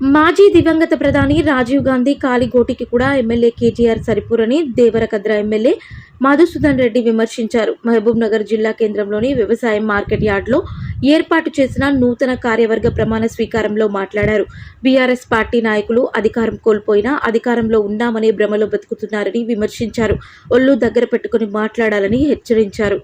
మాజీ దివంగత ప్రధాని రాజీవ్ గాంధీ కాలిగోటికి కూడా ఎమ్మెల్యే కేటీఆర్ సరిపురని దేవరకద్ర ఎమ్మెల్యే మధుసూదన్ రెడ్డి విమర్శించారు. మహబూబ్ నగర్ జిల్లా కేంద్రంలోని వ్యవసాయ మార్కెట్ యార్డ్లో ఏర్పాటు చేసిన నూతన కార్యవర్గ ప్రమాణ స్వీకారంలో మాట్లాడారు. బీఆర్ఎస్ పార్టీ నాయకులు అధికారం కోల్పోయినా అధికారంలో ఉన్నామనే భ్రమలో బతుకుతున్నారని విమర్శించారు. ఒళ్ళు దగ్గర పెట్టుకుని మాట్లాడాలని హెచ్చరించారు.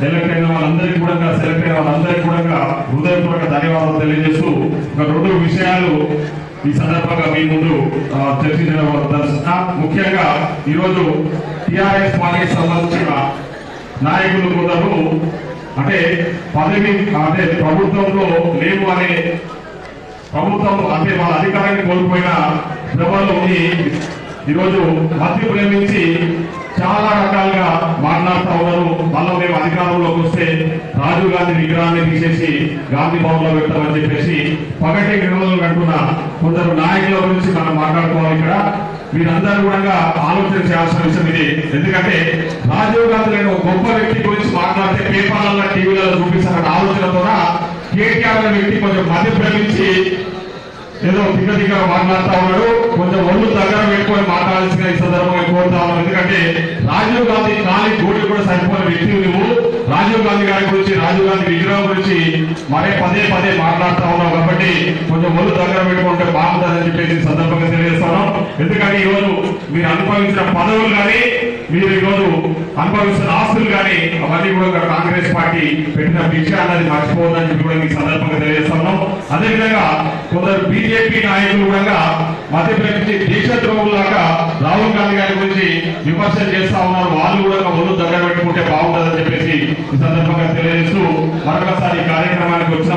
సెలెక్ట్ అయిన వాళ్ళందరికీ కూడా సెలెక్ట్ అయిన వాళ్ళందరికీ కూడా హృదయపూర్వక ధన్యవాదాలు తెలియజేస్తూ ఒక రెండు విషయాలు ఈ సందర్భంగా మీ ముందు ఆ, చర్చించడం ముఖ్యంగా ఈరోజు టిఆర్ఎస్ పార్టీకి సంబంధించిన నాయకులు కొందరు అంటే పదవి అంటే ప్రభుత్వంలో లేవు అనే ప్రభుత్వం అంటే వాళ్ళ అధికారాన్ని కోల్పోయిన భ్రమలో ఈరోజు మధ్య ప్రేమించి చాలా రకాలుగా మాట్లాడుతూ ఉన్నారు. వస్తే రాజీవ్ గాంధీ విగ్రహాన్ని తీసేసి గాంధీ భవన్లో పెడతామని చెప్పేసి పగటి నిర్ణయాలు అంటున్న. కొందరు నాయకుల గురించి మనం మాట్లాడుకోవాలి ఇక్కడ. మీరందరూ కూడా ఆలోచన చేయాల్సిన విషయం ఇది. ఎందుకంటే రాజీవ్ గాంధీ లాంటి ఒక గొప్ప వ్యక్తి గురించి మాట్లాడితే పేపర్లలో టీవీలలో చూపిస్తారన్న ఆలోచనతో కేటీఆర్ అనే వ్యక్తి కొంచెం మధ్య ప్రేమించి ఏదో దిగ్గ దిగ్గ మాట్లాడుతా ఉన్నాడు. కొంచెం ఒళ్ళు దగ్గర పెట్టుకొని మాట్లాడాల్సిన ఈ సందర్భంగా కోరుతా ఉన్నాను. ఎందుకంటే రాజీవ్ గాంధీ కాలి గోడి కూడా సరిపోయిన వ్యక్తి నువ్వు. రాజీవ్ గాంధీ గారి గురించి రాజీవ్ గాంధీ విగ్రహం గురించి మరే పదే పదే మాట్లాడుతా ఉన్నాం కాబట్టి కొంచెం ఒళ్ళు దగ్గర పెట్టుకుంటే బాగుంటుందని చెప్పేసి సందర్భంగా తెలియజేస్తాను. ఎందుకంటే ఈరోజు మీరు అనుభవించిన పదవులు కానీ మీరు ఈరోజు అనుభవిస్తున్న ఆస్తులు కానీ అవన్నీ కూడా కాంగ్రెస్ పార్టీ పెట్టిన భిక్ష అన్నది మర్చిపోవద్దని చెప్పి కూడా మీ సందర్భంగా తెలియజేస్తున్నాం అదేవిధంగా కొందరు బీజేపీ నాయకులు కూడా మధ్యప్రదేశ్ దేశద్రోహులాగా రాహుల్ గాంధీ గారి గురించి విమర్శలు చేస్తా ఉన్నారు. వాళ్ళు కూడా ఒళ్ళు దగ్గర పెట్టుకుంటే బాగుంటుందని చెప్పేసి ఈ సందర్భంగా తెలియజేస్తూ మరొకసారి ఈ కార్యక్రమానికి వచ్చిన